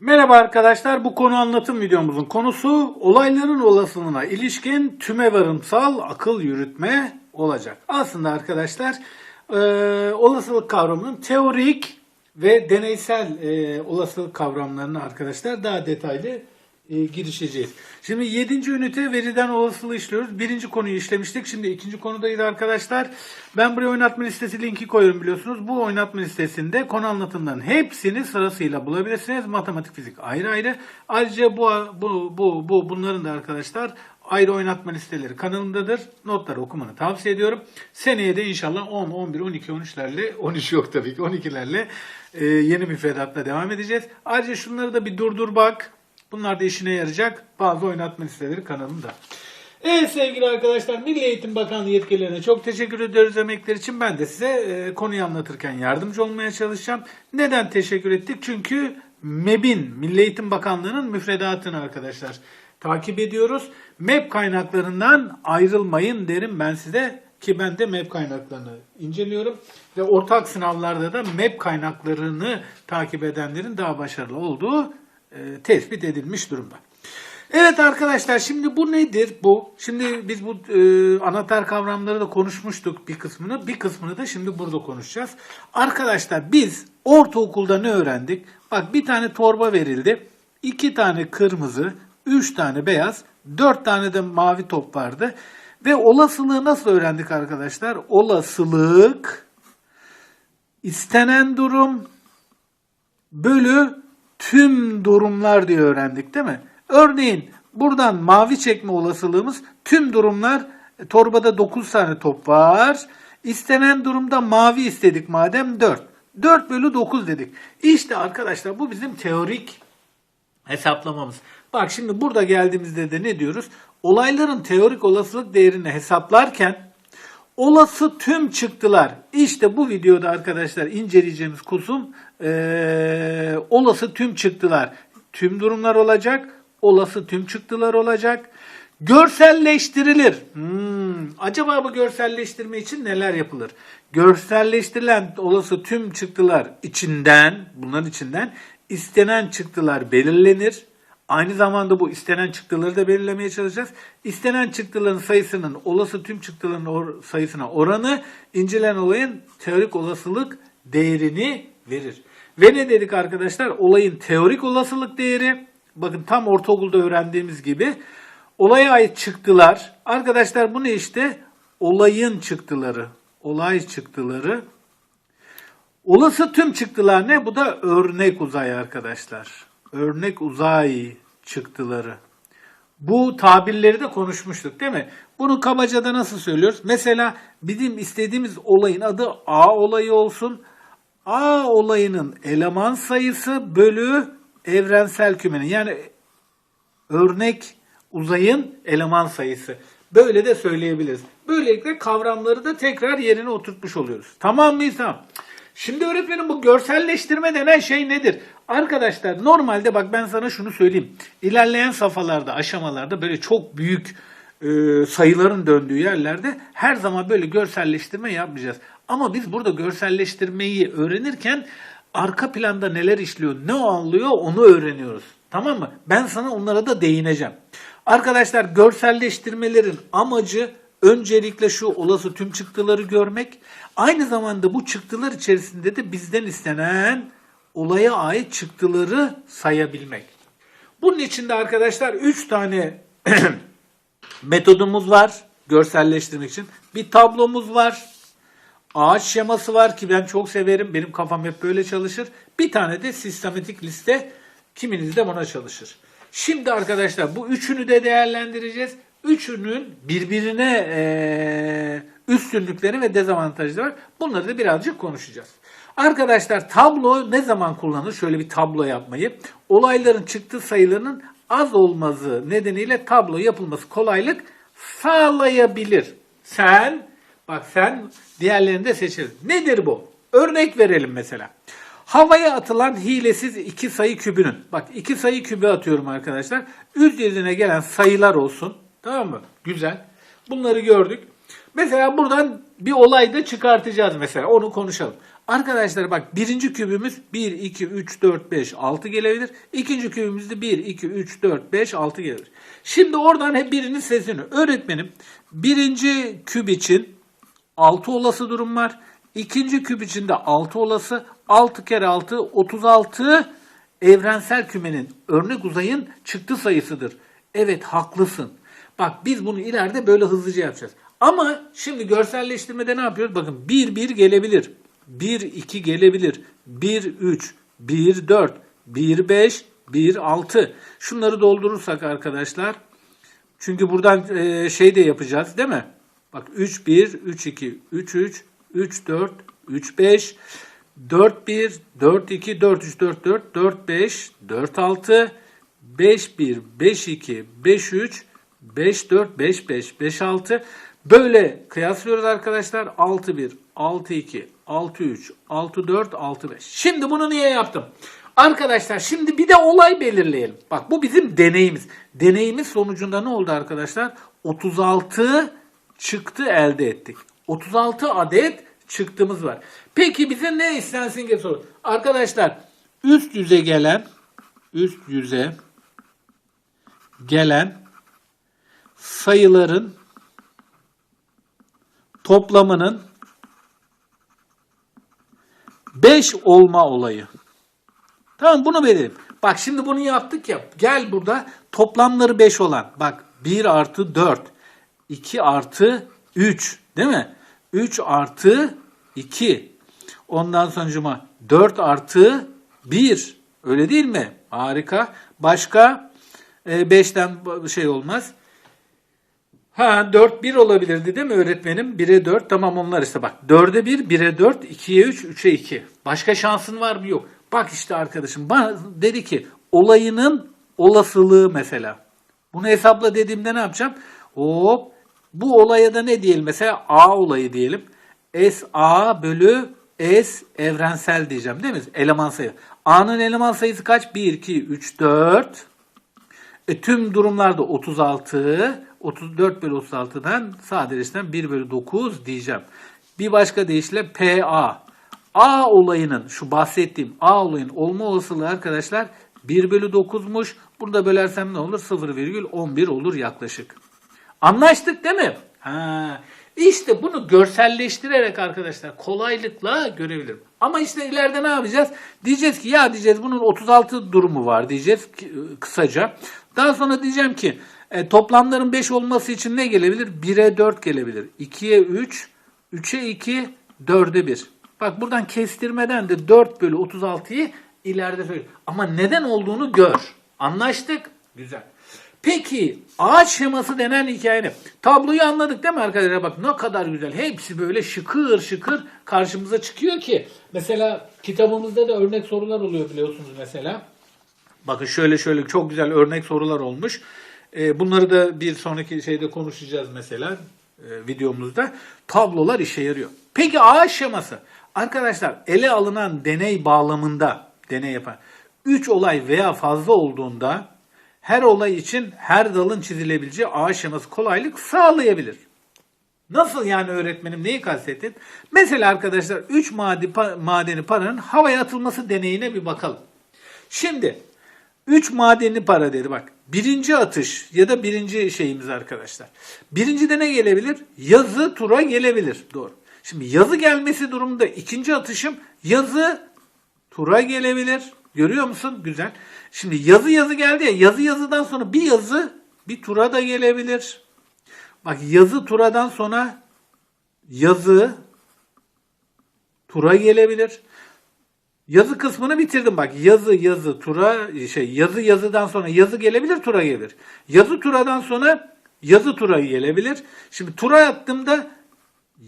Merhaba arkadaşlar, bu konu anlatım videomuzun konusu olayların olasılığına ilişkin tüme varımsal akıl yürütme olacak. Aslında arkadaşlar e, olasılık kavramının teorik ve deneysel e, olasılık kavramlarını arkadaşlar daha detaylı e, girişeceğiz. Şimdi 7. ünite veriden olasılığı işliyoruz. Birinci konuyu işlemiştik. Şimdi ikinci konudayız arkadaşlar. Ben buraya oynatma listesi linki koyuyorum biliyorsunuz. Bu oynatma listesinde konu anlatımlarının hepsini sırasıyla bulabilirsiniz. Matematik, fizik ayrı ayrı. Ayrıca bu, bu, bu, bu bunların da arkadaşlar ayrı oynatma listeleri kanalımdadır. Notları okumanı tavsiye ediyorum. Seneye de inşallah 10, 11, 12, 13'lerle, 13 yok tabii ki 12'lerle e, yeni Ferhat'la devam edeceğiz. Ayrıca şunları da bir durdur bak. Bunlar da işine yarayacak bazı oynatma listeleri kanalımda. Evet sevgili arkadaşlar Milli Eğitim Bakanlığı yetkililerine çok teşekkür ediyoruz emekler için. Ben de size e, konuyu anlatırken yardımcı olmaya çalışacağım. Neden teşekkür ettik? Çünkü MEB'in Milli Eğitim Bakanlığı'nın müfredatını arkadaşlar takip ediyoruz. MEB kaynaklarından ayrılmayın derim ben size ki ben de MEB kaynaklarını inceliyorum ve ortak sınavlarda da MEB kaynaklarını takip edenlerin daha başarılı olduğu e, tespit edilmiş durumda. Evet arkadaşlar şimdi bu nedir bu? Şimdi biz bu e, anahtar kavramları da konuşmuştuk bir kısmını. Bir kısmını da şimdi burada konuşacağız. Arkadaşlar biz ortaokulda ne öğrendik? Bak bir tane torba verildi. iki tane kırmızı, üç tane beyaz, dört tane de mavi top vardı. Ve olasılığı nasıl öğrendik arkadaşlar? Olasılık istenen durum bölü tüm durumlar diye öğrendik değil mi? Örneğin buradan mavi çekme olasılığımız tüm durumlar e, torbada 9 tane top var. İstenen durumda mavi istedik madem 4. 4 bölü 9 dedik. İşte arkadaşlar bu bizim teorik hesaplamamız. Bak şimdi burada geldiğimizde de ne diyoruz? Olayların teorik olasılık değerini hesaplarken olası tüm çıktılar. İşte bu videoda arkadaşlar inceleyeceğimiz kusum eee, olası tüm çıktılar. Tüm durumlar olacak. Olası tüm çıktılar olacak. Görselleştirilir. Hmm, acaba bu görselleştirme için neler yapılır? Görselleştirilen olası tüm çıktılar içinden, bunların içinden istenen çıktılar belirlenir. Aynı zamanda bu istenen çıktıları da belirlemeye çalışacağız. İstenen çıktıların sayısının olası tüm çıktıların or- sayısına oranı incelenen olayın teorik olasılık değerini verir. Ve ne dedik arkadaşlar? Olayın teorik olasılık değeri bakın tam ortaokulda öğrendiğimiz gibi olaya ait çıktılar. Arkadaşlar bu ne işte? Olayın çıktıları. Olay çıktıları. Olası tüm çıktılar ne? Bu da örnek uzay arkadaşlar. Örnek uzay çıktıları. Bu tabirleri de konuşmuştuk değil mi? Bunu kabaca da nasıl söylüyoruz? Mesela bizim istediğimiz olayın adı A olayı olsun. A olayının eleman sayısı bölü evrensel kümenin yani örnek uzayın eleman sayısı. Böyle de söyleyebiliriz. Böylelikle kavramları da tekrar yerine oturtmuş oluyoruz. Tamam mıyız? Tamam. Şimdi öğretmenim bu görselleştirme denen şey nedir? Arkadaşlar normalde bak ben sana şunu söyleyeyim. İlerleyen safhalarda, aşamalarda böyle çok büyük e, sayıların döndüğü yerlerde her zaman böyle görselleştirme yapmayacağız. Ama biz burada görselleştirmeyi öğrenirken arka planda neler işliyor, ne anlıyor onu öğreniyoruz. Tamam mı? Ben sana onlara da değineceğim. Arkadaşlar görselleştirmelerin amacı öncelikle şu olası tüm çıktıları görmek. Aynı zamanda bu çıktılar içerisinde de bizden istenen olaya ait çıktıları sayabilmek. Bunun için de arkadaşlar 3 tane metodumuz var görselleştirmek için. Bir tablomuz var. Ağaç şeması var ki ben çok severim. Benim kafam hep böyle çalışır. Bir tane de sistematik liste. Kiminiz de buna çalışır. Şimdi arkadaşlar bu üçünü de değerlendireceğiz. Üçünün birbirine eee, üstünlükleri ve dezavantajları var. Bunları da birazcık konuşacağız. Arkadaşlar tablo ne zaman kullanılır? Şöyle bir tablo yapmayı. Olayların çıktı sayılarının az olması nedeniyle tablo yapılması kolaylık sağlayabilir. Sen, bak sen diğerlerini de seçelim. Nedir bu? Örnek verelim mesela. Havaya atılan hilesiz iki sayı kübünün. Bak iki sayı kübü atıyorum arkadaşlar. Üzerine gelen sayılar olsun. Tamam mı? Güzel. Bunları gördük. Mesela buradan bir olay da çıkartacağız mesela. Onu konuşalım. Arkadaşlar bak birinci kübümüz 1, 2, 3, 4, 5, 6 gelebilir. İkinci kübümüzde 1, 2, 3, 4, 5, 6 gelebilir. Şimdi oradan hep birinin sesini. Öğretmenim birinci küp için 6 olası durum var. İkinci küp için de 6 olası. 6 kere 6 36 evrensel kümenin örnek uzayın çıktı sayısıdır. Evet haklısın. Bak biz bunu ileride böyle hızlıca yapacağız. Ama şimdi görselleştirmede ne yapıyoruz? Bakın 1 1 gelebilir. 1 2 gelebilir. 1 3, 1 4, 1 5, 1 6. Şunları doldurursak arkadaşlar çünkü buradan e, şey de yapacağız değil mi? Bak 3 1 3 2 3 3 3 4 3 5 4 1 4 2 4 3 4 4 4 5 4 6 5 1 5 2 5 3 5 4 5 5 5 6 böyle kıyaslıyoruz arkadaşlar. 6 1 6 2 6 3 6 4 6 5. Şimdi bunu niye yaptım? Arkadaşlar şimdi bir de olay belirleyelim. Bak bu bizim deneyimiz. Deneyimiz sonucunda ne oldu arkadaşlar? 36 çıktı elde ettik. 36 adet çıktımız var. Peki bize ne istensin diye soru. Arkadaşlar üst yüze gelen üst yüze gelen sayıların toplamının 5 olma olayı. Tamam bunu verelim. Bak şimdi bunu yaptık ya. Gel burada toplamları 5 olan. Bak 1 artı 4. 2 artı 3. Değil mi? 3 artı 2. Ondan sonucuma 4 artı 1. Öyle değil mi? Harika. Başka 5'ten şey olmaz. Ha 4 1 olabilirdi değil mi öğretmenim? 1'e 4 tamam onlar işte bak. 4'e 1, 1'e 4, 2'ye 3, 3'e 2. Başka şansın var mı? Yok. Bak işte arkadaşım bana dedi ki olayının olasılığı mesela. Bunu hesapla dediğimde ne yapacağım? Hop bu olaya da ne diyelim mesela A olayı diyelim. S A bölü S evrensel diyeceğim değil mi? Eleman sayı. A'nın eleman sayısı kaç? 1, 2, 3, 4. E, tüm durumlarda 36, 34 bölü 36'dan sadeleştiren 1 bölü 9 diyeceğim. Bir başka deyişle PA. A olayının, şu bahsettiğim A olayın olma olasılığı arkadaşlar 1 bölü 9'muş. Burada bölersem ne olur? 0,11 olur yaklaşık. Anlaştık değil mi? Ha. İşte bunu görselleştirerek arkadaşlar kolaylıkla görebilirim. Ama işte ileride ne yapacağız? Diyeceğiz ki ya diyeceğiz bunun 36 durumu var diyeceğiz e, kısaca. Daha sonra diyeceğim ki e, toplamların 5 olması için ne gelebilir? 1'e 4 gelebilir. 2'ye 3, 3'e 2, 4'e 1. Bak buradan kestirmeden de 4 bölü 36'yı ileride söyleyeyim. Ama neden olduğunu gör. Anlaştık? Güzel. Peki ağaç şeması denen hikayenin tabloyu anladık değil mi arkadaşlar? Bak ne kadar güzel. Hepsi böyle şıkır şıkır karşımıza çıkıyor ki. Mesela kitabımızda da örnek sorular oluyor biliyorsunuz mesela. Bakın şöyle şöyle çok güzel örnek sorular olmuş. Ee, bunları da bir sonraki şeyde konuşacağız mesela e, videomuzda. Tablolar işe yarıyor. Peki ağaç şeması. Arkadaşlar ele alınan deney bağlamında deney yapan 3 olay veya fazla olduğunda her olay için her dalın çizilebileceği ağaç şeması kolaylık sağlayabilir. Nasıl yani öğretmenim neyi kastettin? Mesela arkadaşlar 3 madeni paranın havaya atılması deneyine bir bakalım. Şimdi 3 madenli para dedi bak. Birinci atış ya da birinci şeyimiz arkadaşlar. Birincide ne gelebilir? Yazı tura gelebilir. Doğru. Şimdi yazı gelmesi durumunda ikinci atışım yazı tura gelebilir. Görüyor musun? Güzel. Şimdi yazı yazı geldi ya yazı yazıdan sonra bir yazı bir tura da gelebilir. Bak yazı turadan sonra yazı tura gelebilir. Yazı kısmını bitirdim bak. Yazı yazı tura şey yazı yazıdan sonra yazı gelebilir tura gelir. Yazı turadan sonra yazı tura gelebilir. Şimdi tura attığımda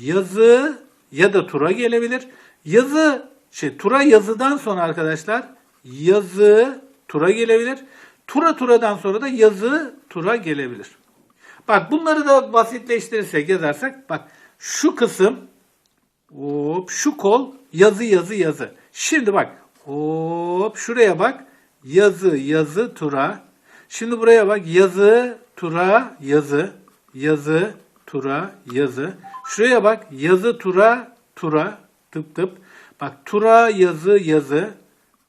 yazı ya da tura gelebilir. Yazı şey tura yazıdan sonra arkadaşlar yazı tura gelebilir. Tura turadan sonra da yazı tura gelebilir. Bak bunları da basitleştirirsek yazarsak bak şu kısım hop şu kol yazı yazı yazı. Şimdi bak hop şuraya bak yazı yazı tura. Şimdi buraya bak yazı tura yazı yazı tura yazı. Şuraya bak yazı tura tura tıp tıp. Bak tura yazı yazı.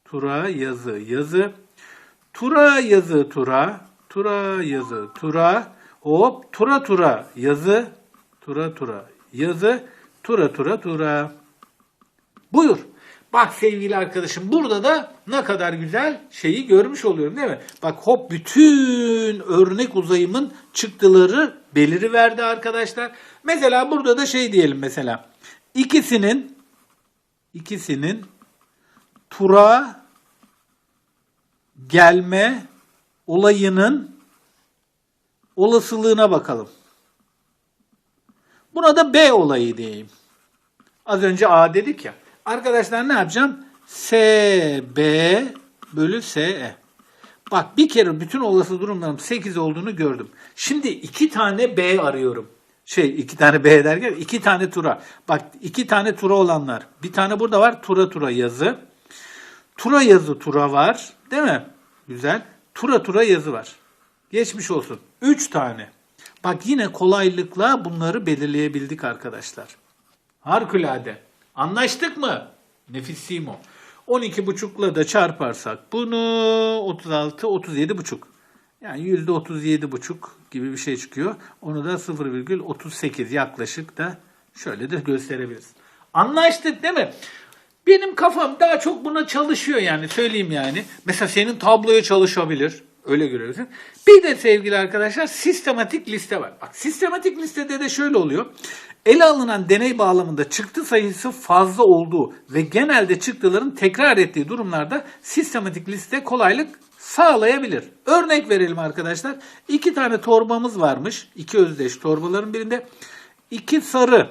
Tura yazı yazı. Tura yazı tura. Tura yazı tura. Hop tura tura yazı. Tura tura yazı. Tura tura tura. Buyur. Bak sevgili arkadaşım burada da ne kadar güzel şeyi görmüş oluyorum değil mi? Bak hop bütün örnek uzayımın çıktıları beliri verdi arkadaşlar. Mesela burada da şey diyelim mesela. İkisinin ikisinin tura gelme olayının olasılığına bakalım. Buna da B olayı diyeyim. Az önce A dedik ya. Arkadaşlar ne yapacağım? SB bölü SE. Bak bir kere bütün olası durumlarım 8 olduğunu gördüm. Şimdi iki tane B arıyorum. Şey iki tane B derken iki tane tura. Bak iki tane tura olanlar. Bir tane burada var tura tura yazı. Tura yazı tura var. Değil mi? Güzel. Tura tura yazı var. Geçmiş olsun. 3 tane. Bak yine kolaylıkla bunları belirleyebildik arkadaşlar. Harikulade. Anlaştık mı? Nefissimo. 12,5'la da çarparsak bunu 36, 37,5. Yani %37,5 gibi bir şey çıkıyor. Onu da 0,38 yaklaşık da şöyle de gösterebiliriz. Anlaştık değil mi? Benim kafam daha çok buna çalışıyor yani söyleyeyim yani. Mesela senin tabloya çalışabilir. Öyle görüyorsun. Bir de sevgili arkadaşlar sistematik liste var. Bak sistematik listede de şöyle oluyor. Ele alınan deney bağlamında çıktı sayısı fazla olduğu ve genelde çıktıların tekrar ettiği durumlarda sistematik liste kolaylık sağlayabilir. Örnek verelim arkadaşlar. İki tane torbamız varmış. İki özdeş torbaların birinde. iki sarı,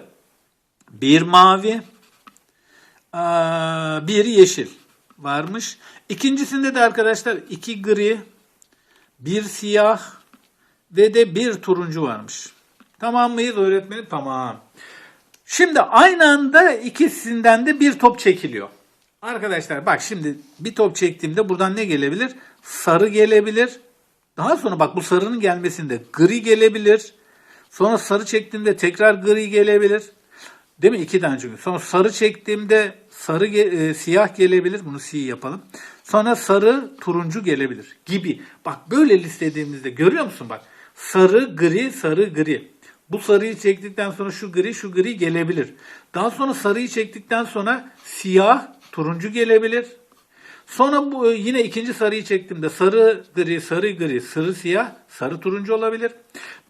bir mavi, bir yeşil varmış. İkincisinde de arkadaşlar iki gri, bir siyah ve de bir turuncu varmış. Tamam mıyız öğretmenim? Tamam. Şimdi aynı anda ikisinden de bir top çekiliyor. Arkadaşlar bak şimdi bir top çektiğimde buradan ne gelebilir? Sarı gelebilir. Daha sonra bak bu sarının gelmesinde gri gelebilir. Sonra sarı çektiğimde tekrar gri gelebilir. Değil mi? İki tane çünkü. Sonra sarı çektiğimde sarı e, siyah gelebilir. Bunu siyah yapalım. Sonra sarı turuncu gelebilir gibi. Bak böyle listediğimizde görüyor musun bak? Sarı gri sarı gri. Bu sarıyı çektikten sonra şu gri şu gri gelebilir. Daha sonra sarıyı çektikten sonra siyah turuncu gelebilir. Sonra bu yine ikinci sarıyı çektiğimde sarı gri, sarı gri, sarı siyah, sarı turuncu olabilir.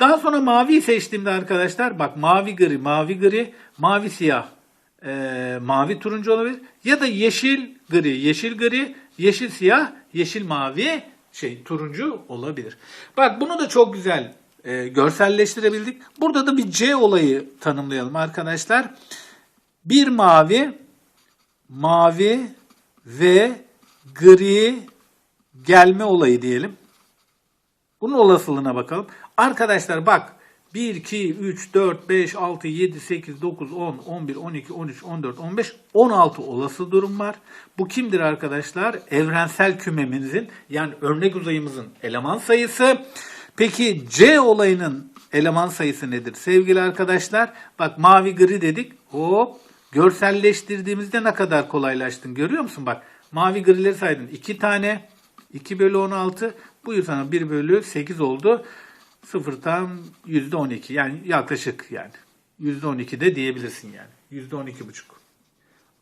Daha sonra maviyi seçtiğimde arkadaşlar bak mavi gri, mavi gri, mavi siyah, e, mavi turuncu olabilir. Ya da yeşil gri, yeşil gri, yeşil siyah, yeşil mavi şey turuncu olabilir. Bak bunu da çok güzel e, görselleştirebildik. Burada da bir C olayı tanımlayalım arkadaşlar. Bir mavi, mavi ve gri gelme olayı diyelim. Bunun olasılığına bakalım. Arkadaşlar bak 1, 2, 3, 4, 5, 6, 7, 8, 9, 10, 11, 12, 13, 14, 15, 16 olası durum var. Bu kimdir arkadaşlar? Evrensel kümemizin yani örnek uzayımızın eleman sayısı. Peki C olayının eleman sayısı nedir? Sevgili arkadaşlar bak mavi gri dedik. Hop görselleştirdiğimizde ne kadar kolaylaştın görüyor musun? Bak mavi grileri saydın. 2 tane 2 bölü 16 buyur sana 1 bölü 8 oldu. Sıfırdan %12 yani yaklaşık yani. %12 de diyebilirsin yani. %12 buçuk.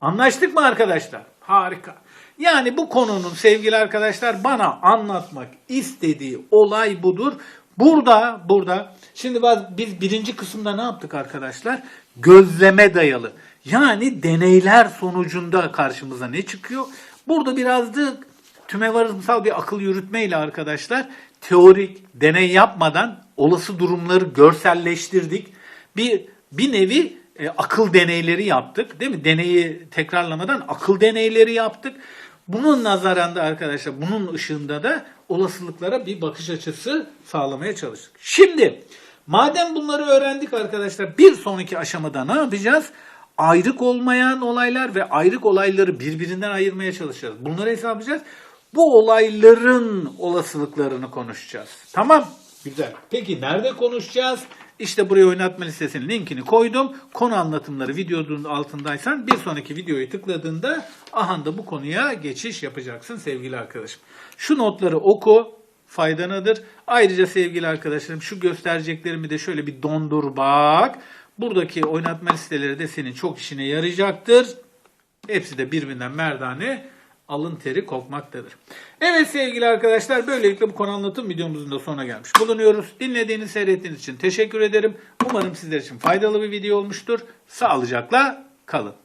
Anlaştık mı arkadaşlar? Harika. Yani bu konunun sevgili arkadaşlar bana anlatmak istediği olay budur. Burada, burada. Şimdi biz birinci kısımda ne yaptık arkadaşlar? Gözleme dayalı. Yani deneyler sonucunda karşımıza ne çıkıyor? Burada biraz da tümevarımsal bir akıl yürütmeyle arkadaşlar teorik deney yapmadan olası durumları görselleştirdik. Bir bir nevi e, akıl deneyleri yaptık. Değil mi? Deneyi tekrarlamadan akıl deneyleri yaptık. Bunun nazarında arkadaşlar bunun ışığında da olasılıklara bir bakış açısı sağlamaya çalıştık. Şimdi madem bunları öğrendik arkadaşlar bir sonraki aşamada ne yapacağız? Ayrık olmayan olaylar ve ayrık olayları birbirinden ayırmaya çalışacağız. Bunları hesaplayacağız. Bu olayların olasılıklarını konuşacağız. Tamam? Güzel. Peki nerede konuşacağız? İşte buraya oynatma listesinin linkini koydum. Konu anlatımları videonun altındaysan bir sonraki videoyu tıkladığında aha da bu konuya geçiş yapacaksın sevgili arkadaşım. Şu notları oku faydanadır. Ayrıca sevgili arkadaşlarım şu göstereceklerimi de şöyle bir dondur bak. Buradaki oynatma listeleri de senin çok işine yarayacaktır. Hepsi de birbirinden merdane alın teri kokmaktadır. Evet sevgili arkadaşlar böylelikle bu konu anlatım videomuzun da sonuna gelmiş bulunuyoruz. Dinlediğiniz, seyrettiğiniz için teşekkür ederim. Umarım sizler için faydalı bir video olmuştur. Sağlıcakla kalın.